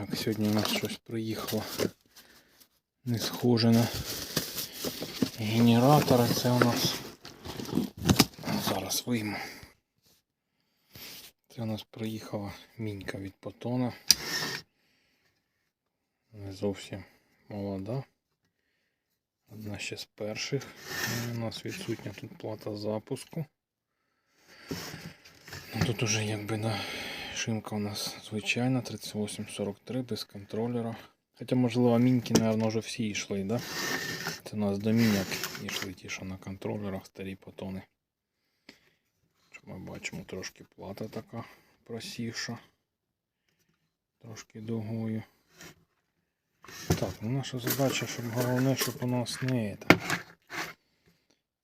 Так, сьогодні у нас щось приїхало. Не схоже на генератор. а Це у нас. Зараз вийму. Це у нас приїхала мінька від потона. Не зовсім молода. Одна ще з перших. І У нас відсутня тут плата запуску. Ну, тут уже якби на шинка у нас звичайна 3843 без контролера. Хоча, можливо, міньки, мабуть, вже всі йшли, да? Це у нас до міняк йшли ті, що на контролерах старі потони. Ми бачимо трошки плата така просівша. Трошки дугою. Так, ну наша задача, щоб головне, щоб у нас не это.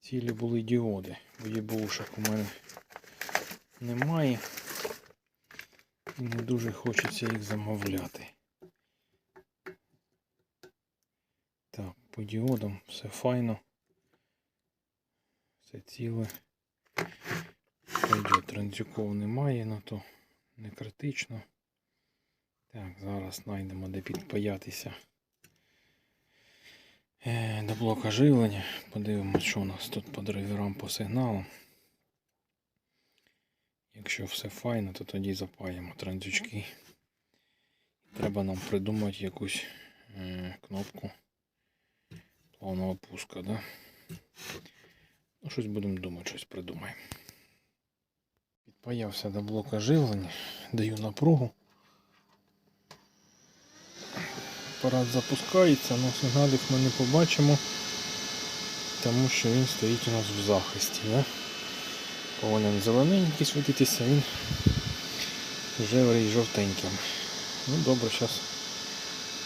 Цілі були діоди, бо єбушок у мене немає. І не дуже хочеться їх замовляти. Так, по діодам все файно. Все ціле. Пойдет, транзюков немає, на то не критично. Так, зараз знайдемо де підпаятися е, до блока живлення. Подивимось, що у нас тут по драйверам по сигналам. Якщо все файно, то тоді запаємо транзючки. Треба нам придумати якусь е, кнопку плавного пуска, да? Ну, щось будемо думати, щось придумаємо. Підпаявся до блока живлення, даю напругу. Апарат запускається, але сигналів ми не побачимо, тому що він стоїть у нас в захисті. Да? Повинен зелененький світитися, він вже врій жовтеньким. Ну добре, зараз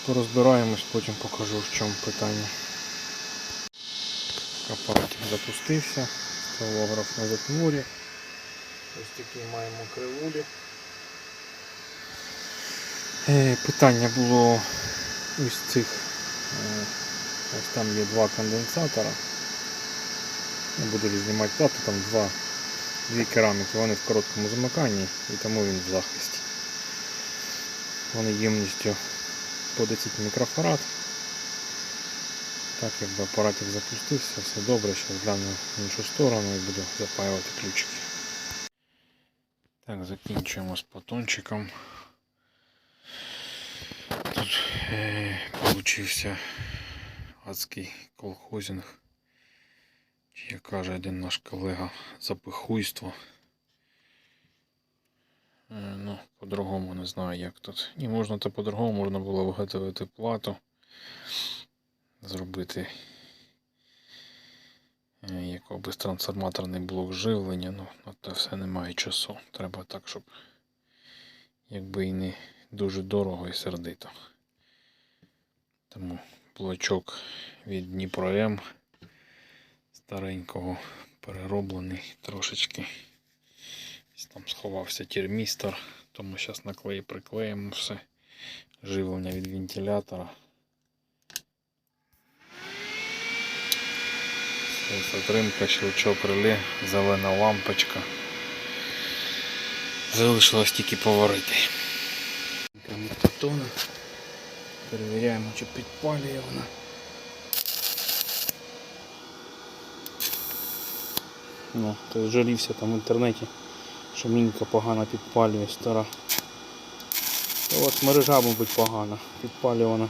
порозбираємось, потім покажу в чому питання. Апарат запустився, столограф на затворі. Ось такий маємо кривулі. Е, Питання було ось цих. е, Ось там є два конденсатора. Буду знімати плату, там два, дві кераміки, вони в короткому замиканні і тому він в захисті. Вони ємністю по 10 мікрофарад. Так, якби апаратик запустився, все добре, зараз гляну в іншу сторону і буду запаювати ключики. Так, закінчуємо з потончиком. Тут е, адський колхозинг. Чи як каже один наш колега, запихуйство. Е, ну, по-другому не знаю як тут. І можна то по-другому, можна було виготовити плату, зробити е, трансформаторний блок живлення, ну на те все немає часу. Треба так, щоб якби і не дуже дорого і сердито. Тому блочок від Дніпро М старенького перероблений трошечки. Там сховався термістор, тому зараз наклеї приклеїмо все. Живлення від вентилятора. Затримка, щелчок реле, зелена лампочка. Залишилось тільки поварити. Перевіряємо, чи підпалює вона. Ну, то жалівся там в інтернеті, що мінька погано підпалює стара. То от мережа, мабуть, погана, підпалювана.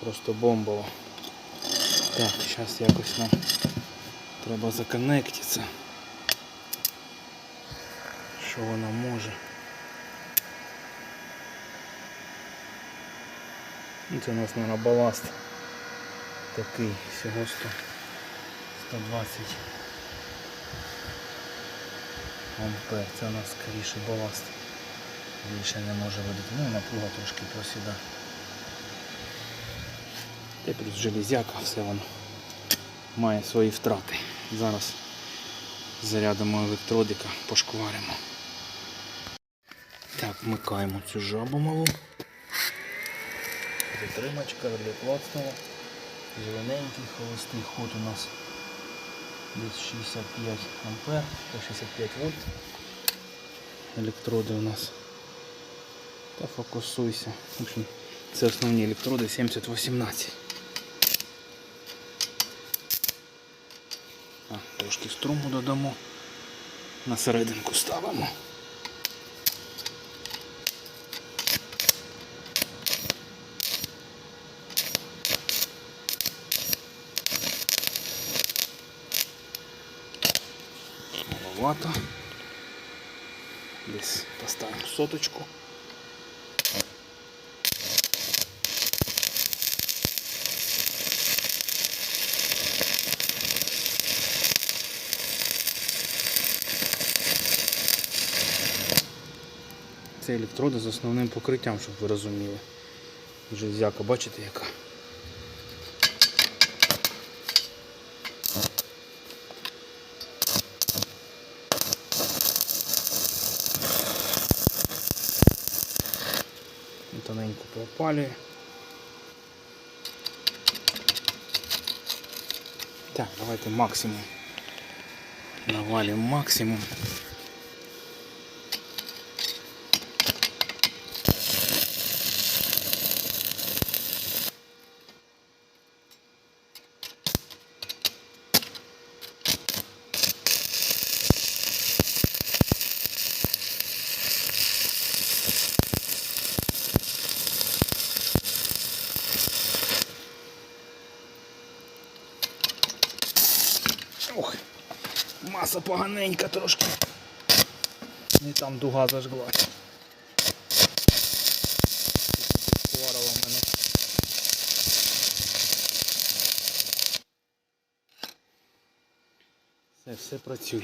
Просто бомбово. Так, зараз якось нам треба законектитися. Що вона може. Ну, Це у нас, мабуть, баласт такий, всього 100, 120 ампер. Це у нас скоріше баласт. Більше не може видати. Ну, напруга трошки просіда. Та плюс железяка, все воно має свої втрати. Зараз зарядимо електродика, пошкваримо. Так, вмикаємо цю жабу малу. Затримачка, реле клацнула. Зелененький холостий ход у нас десь 65 ампер, 65 вольт. Електроди у нас Та фокусуйся. В общем, це основні електроди 7018. А, трошки струму додамо. На серединку ставимо. Маловато. Десь поставимо соточку. Це електроди з основним покриттям, щоб ви розуміли. Железяка, бачите яка? Тоненько. Так, давайте максимум. Навалим максимум. Маса поганенько трошки. І там дуга зажглась. Все, все працює.